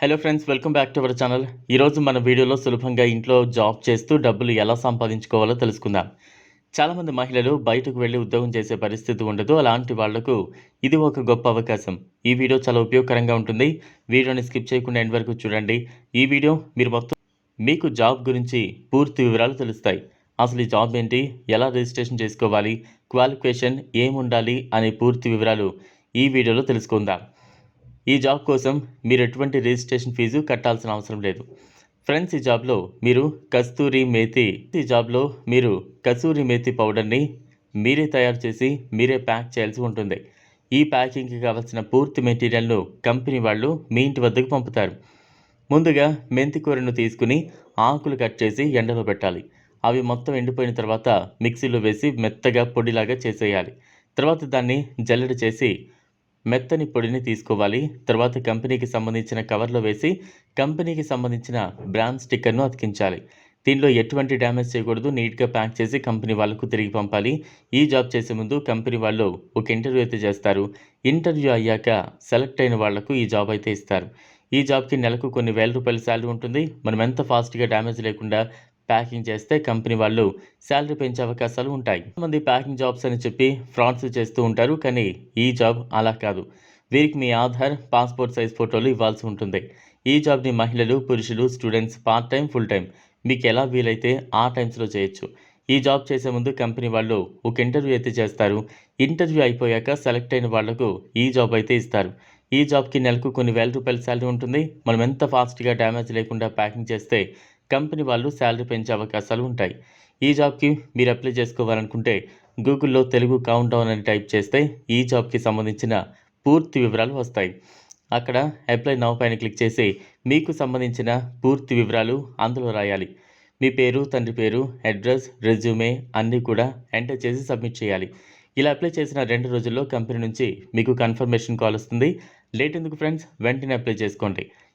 Hello friends welcome back to our channel ఈరోజు మన వీడియోలో సులభంగా ఇంట్లో జాబ్ చేస్తూ డబ్బులు ఎలా సంపాదించుకోవాలో తెలుసుకుందాం. చాలామంది మహిళలు బయటకు వెళ్ళి ఉద్యోగం చేసే పరిస్థితి ఉండదు. అలాంటి వాళ్ళకు ఇది ఒక గొప్ప అవకాశం. ఈ వీడియో చాలా ఉపయోగకరంగా ఉంటుంది. వీడియోని స్కిప్ చేయకుండా ఎండ్ వరకు చూడండి. ఈ వీడియో మీరు మొత్తం మీకు జాబ్ గురించి పూర్తి వివరాలు తెలుస్తాయి. అసలు ఈ జాబ్ ఏంటి? ఎలా రిజిస్ట్రేషన్ చేసుకోవాలి? క్వాలిఫికేషన్ ఏముండాలి? అనే పూర్తి వివరాలు ఈ వీడియోలో తెలుసుకుందాం. ఈ జాబ్ కోసం మీరు ఎటువంటి రిజిస్ట్రేషన్ ఫీజు కట్టాల్సిన అవసరం లేదు. ఫ్రెండ్స్ ఈ జాబ్లో మీరు కస్తూరి మేతి ఈ జాబ్లో మీరు కస్తూరి మేతి పౌడర్ని మీరే తయారు చేసి మీరే ప్యాక్ చేయాల్సి ఉంటుంది. ఈ ప్యాకింగ్కి కావాల్సిన పూర్తి మెటీరియల్ను కంపెనీ వాళ్ళు మీ ఇంటి వద్దకు పంపుతారు. ముందుగా మెంతి కూరను తీసుకుని ఆకులు కట్ చేసి ఎండలో పెట్టాలి. అవి మొత్తం ఎండిపోయిన తర్వాత మిక్సీలో వేసి మెత్తగా పొడిలాగా చేసేయాలి. తర్వాత దాన్ని జల్లెడ చేసి మెత్తని పొడిని తీసుకోవాలి. తర్వాత కంపెనీకి సంబంధించిన కవర్లో వేసి కంపెనీకి సంబంధించిన బ్రాండ్ స్టిక్కర్ను అతికించాలి. దీనిలో ఎటువంటి డ్యామేజ్ చేయకూడదు. నీట్గా ప్యాక్ చేసి కంపెనీ వాళ్ళకు తిరిగి పంపాలి. ఈ జాబ్ చేసే ముందు కంపెనీ వాళ్ళు ఒక ఇంటర్వ్యూ అయితే చేస్తారు. ఇంటర్వ్యూ అయ్యాక సెలెక్ట్ అయిన వాళ్ళకు ఈ జాబ్ అయితే ఇస్తారు. ఈ జాబ్కి నెలకు కొన్ని వేల రూపాయల శాలరీ ఉంటుంది. మనం ఎంత ఫాస్ట్గా డ్యామేజ్ లేకుండా ప్యాకింగ్ చేస్తే కంపెనీ వాళ్ళు శాలరీ పెంచే అవకాశాలు ఉంటాయి. మంది ప్యాకింగ్ జాబ్స్ అని చెప్పి ఫ్రాడ్స్ చేస్తూ ఉంటారు కానీ ఈ జాబ్ అలా కాదు. వీరికి మీ ఆధార్ పాస్పోర్ట్ సైజ్ ఫోటోలు ఇవ్వాల్సి ఉంటుంది. ఈ జాబ్ని మహిళలు పురుషులు students part time full time. మీకు ఎలా వీలైతే ఆ టైమ్స్లో చేయొచ్చు. ఈ జాబ్ చేసే ముందు కంపెనీ వాళ్ళు ఒక ఇంటర్వ్యూ అయితే చేస్తారు. ఇంటర్వ్యూ అయిపోయాక సెలెక్ట్ అయిన వాళ్ళకు ఈ జాబ్ అయితే ఇస్తారు. ఈ జాబ్కి నెలకు కొన్ని వేల రూపాయల శాలరీ ఉంటుంది. మనం ఎంత ఫాస్ట్గా డ్యామేజ్ లేకుండా ప్యాకింగ్ చేస్తే కంపెనీ వాళ్ళు శాలరీ పెంచే అవకాశాలు ఉంటాయి. ఈ జాబ్కి మీరు అప్లై చేసుకోవాలనుకుంటే గూగుల్లో తెలుగు కౌంట్ డౌన్ అని టైప్ చేస్తే ఈ జాబ్కి సంబంధించిన పూర్తి వివరాలు వస్తాయి. అక్కడ అప్లై నౌ పైన క్లిక్ చేసి మీకు సంబంధించిన పూర్తి వివరాలు అందులో రాయాలి. మీ పేరు తండ్రి పేరు అడ్రస్ రెజ్యూమే అన్నీ కూడా ఎంటర్ చేసి సబ్మిట్ చేయాలి. ఇలా అప్లై చేసిన రెండు రోజుల్లో కంపెనీ నుంచి మీకు కన్ఫర్మేషన్ కాల్ వస్తుంది. లేట్ ఎందుకు ఫ్రెండ్స్? వెంటనే అప్లై చేసుకోండి.